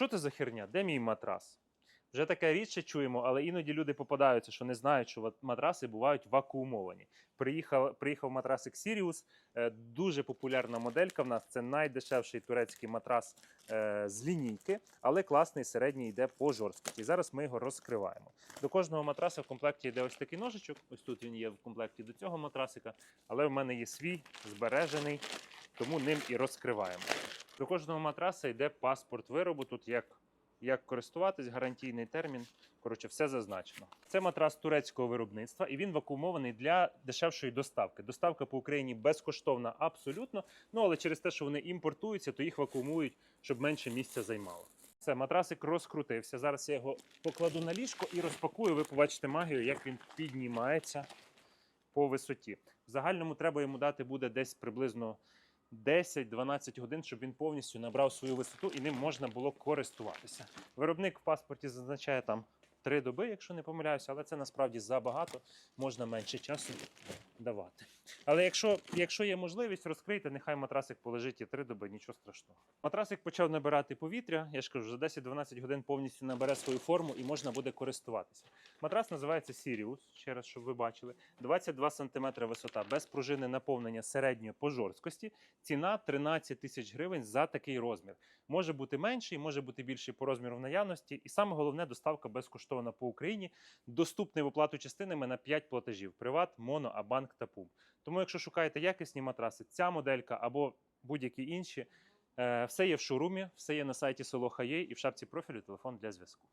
що це за херня? Де мій матрас? Вже таке рідше чуємо, але іноді люди попадаються, що не знають, що матраси бувають вакуумовані. Приїхав, приїхав матрасик Sirius, е, дуже популярна моделька в нас. Це найдешевший турецький матрас е, з лінійки, але класний середній йде по жорсткості. Зараз ми його розкриваємо. До кожного матраса в комплекті йде ось такий ножичок. Ось тут він є в комплекті до цього матрасика, але в мене є свій збережений, тому ним і розкриваємо. До кожного матраса йде паспорт виробу. Тут як, як користуватись, гарантійний термін. Коротше, все зазначено. Це матрас турецького виробництва, і він вакуумований для дешевшої доставки. Доставка по Україні безкоштовна абсолютно. Ну але через те, що вони імпортуються, то їх вакуумують, щоб менше місця займало. Це матрасик розкрутився. Зараз я його покладу на ліжко і розпакую. Ви побачите магію, як він піднімається по висоті. В загальному треба йому дати буде десь приблизно 10-12 годин, щоб він повністю набрав свою висоту і ним можна було користуватися. Виробник в паспорті зазначає там 3 доби, якщо не помиляюся, але це насправді забагато, можна менше часу давати. Але якщо, якщо є можливість, розкрийте, нехай матрасик полежить і 3 доби, нічого страшного. Матрасик почав набирати повітря, я ж кажу, за 10-12 годин повністю набере свою форму і можна буде користуватися. Матрас називається Sirius, ще раз, щоб ви бачили. 22 см висота, без пружини наповнення середньої по жорсткості. Ціна 13 тисяч гривень за такий розмір. Може бути менший, може бути більший по розміру в наявності. І саме головне, доставка безкоштовна по Україні. Доступний в оплату частинами на 5 платежів: Приват, Моно, Абанк та ПУМ. Тому, якщо шукаєте якісні матраси, ця моделька або будь-які інші, е, все є в шоурумі, все є на сайті Solo.ua і в шапці профілю телефон для зв'язку.